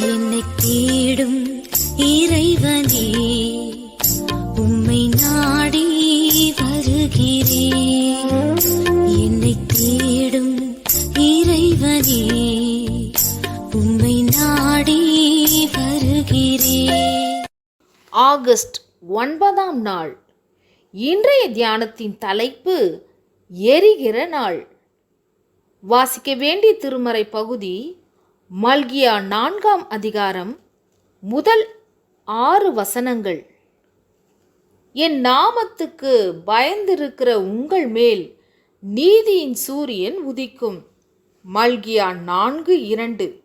என்னை தேடும் இறைவனே உம்மை நாடி வருகிறேன். என்னை தேடும் இறைவனே உம்மை நாடி வருகிறேன். ஆகஸ்ட் ஒன்பதாம் நாள். இன்றைய தியானத்தின் தலைப்பு எரிகிற நாள். வாசிக்க வேண்டிய திருமறை பகுதி மல்கியா நான்காம் அதிகாரம் முதல் ஆறு வசனங்கள். என் நாமத்துக்கு பயந்திருக்கிற உங்கள் மேல் நீதியின் சூரியன் உதிக்கும். மல்கியா நான்கு இரண்டு.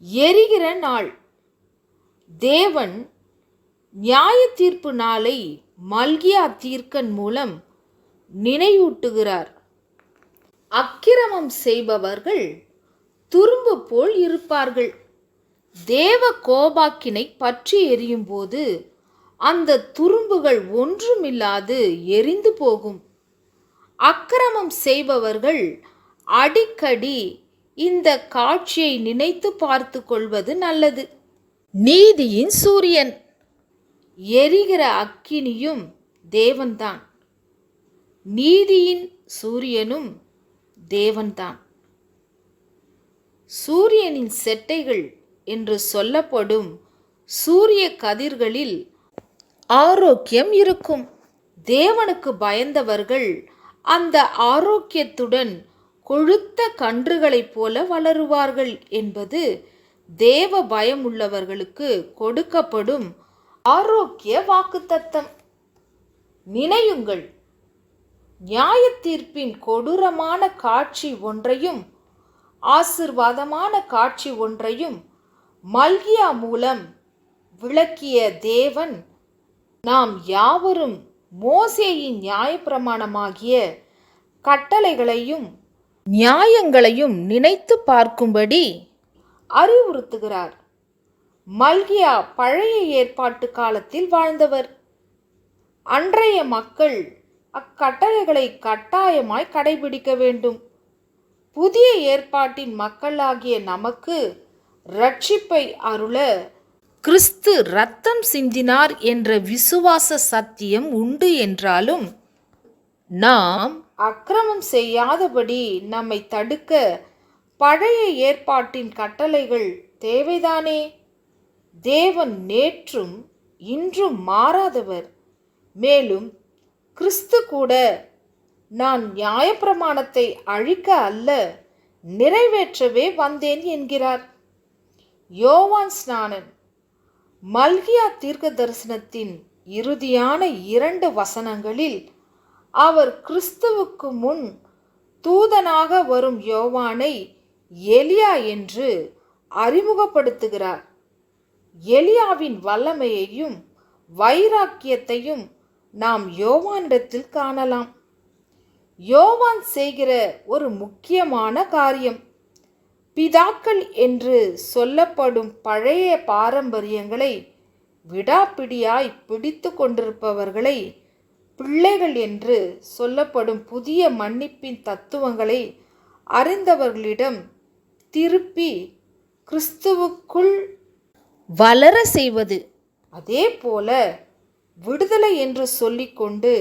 எரிகிற நாள். தேவன் நியாய தீர்ப்பு நாளை மல்கியா தீர்க்கன் மூலம் நினைவூட்டுகிறார். அக்கிரமம் செய்பவர்கள் துரும்பு போல் இருப்பார்கள். தேவ கோபாக்கினை பற்றி எரியும்போது அந்த துரும்புகள் ஒன்றுமில்லாது எரிந்து போகும். அக்கிரமம் செய்பவர்கள் அடிக்கடி இந்த காட்சியை நினைத்து பார்த்து கொள்வது நல்லது. நீதியின் சூரியன். எரிகிற அக்கினியும் தேவன்தான். நீதியின் சூரியனும் தேவன்தான். சூரியனின் செட்டைகள் என்று சொல்லப்படும் சூரிய கதிர்களில் ஆரோக்கியம் இருக்கும். தேவனுக்கு பயந்தவர்கள் அந்த ஆரோக்கியத்துடன் கொழுத்த கன்றுகளைப் போல வளருவார்கள் என்பது தேவ பயமுள்ளவர்களுக்கு கொடுக்கப்படும் ஆரோக்கிய வாக்குத்தத்தம். நினையுங்கள் நியாய தீர்ப்பின் கொடூரமான காட்சி ஒன்றையும் ஆசிர்வாதமான காட்சி ஒன்றையும் மல்கியா மூலம் விளக்கிய தேவன் நாம் யாவரும் மோசேயின் நியாயப்பிரமாணமாகிய கட்டளைகளையும் நியாயங்களையும் நினைத்து பார்க்கும்படி அறிவுறுத்துகிறார். மல்கியா பழைய ஏற்பாட்டு காலத்தில் வாழ்ந்தவர். அன்றைய மக்கள் அக்கட்டளைகளை கட்டாயமாய் கடைபிடிக்க வேண்டும். புதிய ஏற்பாட்டின் மக்களாகிய நமக்கு ரட்சிப்பை அருள கிறிஸ்து ரத்தம் சிந்தினார் என்ற விசுவாச சத்தியம் உண்டு என்றாலும் நாம் அக்கிரமம் செய்யாதபடி நம்மை தடுக்க பழைய ஏற்பாட்டின் கட்டளைகள் தேவைதானே? தேவன் நேற்றும் இன்றும் மாறாதவர். மேலும் கிறிஸ்து கூட நான் நியாயப்பிரமாணத்தை அழிக்க அல்ல நிறைவேற்றவே வந்தேன் என்கிறார். யோவான் ஸ்நானன். மல்கியா தீர்க்க தரிசனத்தின் இறுதியான இரண்டு வசனங்களில் அவர் கிறிஸ்துவுக்கு முன் தூதனாக வரும் யோவானை எலியா என்று அறிமுகப்படுத்துகிறார். எலியாவின் வல்லமையையும் வைராக்கியத்தையும் நாம் யோவானிடத்தில் காணலாம். யோவான் செய்கிற ஒரு முக்கியமான காரியம். பிதாக்கள் என்று சொல்லப்படும் பழைய பாரம்பரியங்களை விடாப்பிடியாய் பிடித்து கொண்டிருப்பவர்களை பிள்ளைகள் என்று சொல்லப்படும் புதிய மன்னிப்பின் தத்துவங்களை அறிந்தவர்களிடம் திருப்பி கிறிஸ்துவுக்குள் வளர செய்வது. அதே போல விடுதலை என்று சொல்லிக்கொண்டு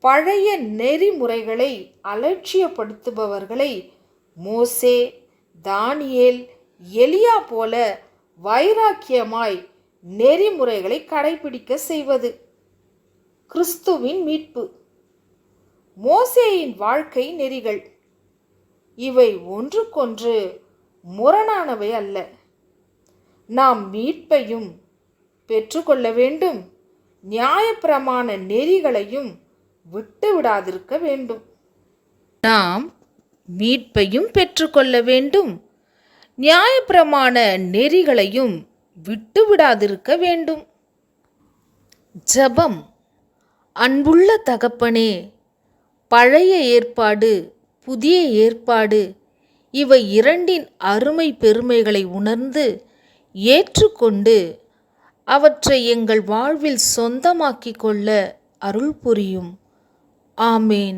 பழைய நெறிமுறைகளை அலட்சியப்படுத்துபவர்களை மோசே தானியேல் எலியா போல வைராக்கியமாய் நெறிமுறைகளை கடைபிடிக்க செய்வது. கிறிஸ்துவின் மீட்பு. மோசேயின் வாழ்க்கை நெறிகள். இவை ஒன்றுக்கொன்று முரணானவை அல்ல. நாம் மீட்பையும் பெற்றுக்கொள்ள வேண்டும். நியாயப்பிரமாண நெறிகளையும் விட்டு விடாதிருக்க வேண்டும். நாம் மீட்பையும் பெற்றுக்கொள்ள வேண்டும். நியாயப்பிரமாண நெறிகளையும் விட்டு விடாதிருக்க வேண்டும். ஜபம். அன்புள்ள தகப்பனே பழைய ஏற்பாடு புதிய ஏற்பாடு இவை இரண்டின் அருமை பெருமைகளை உணர்ந்து ஏற்றுக்கொண்டு அவற்றை எங்கள் வாழ்வில் சொந்தமாக்கிக் கொள்ள அருள் புரியும். ആമേൻ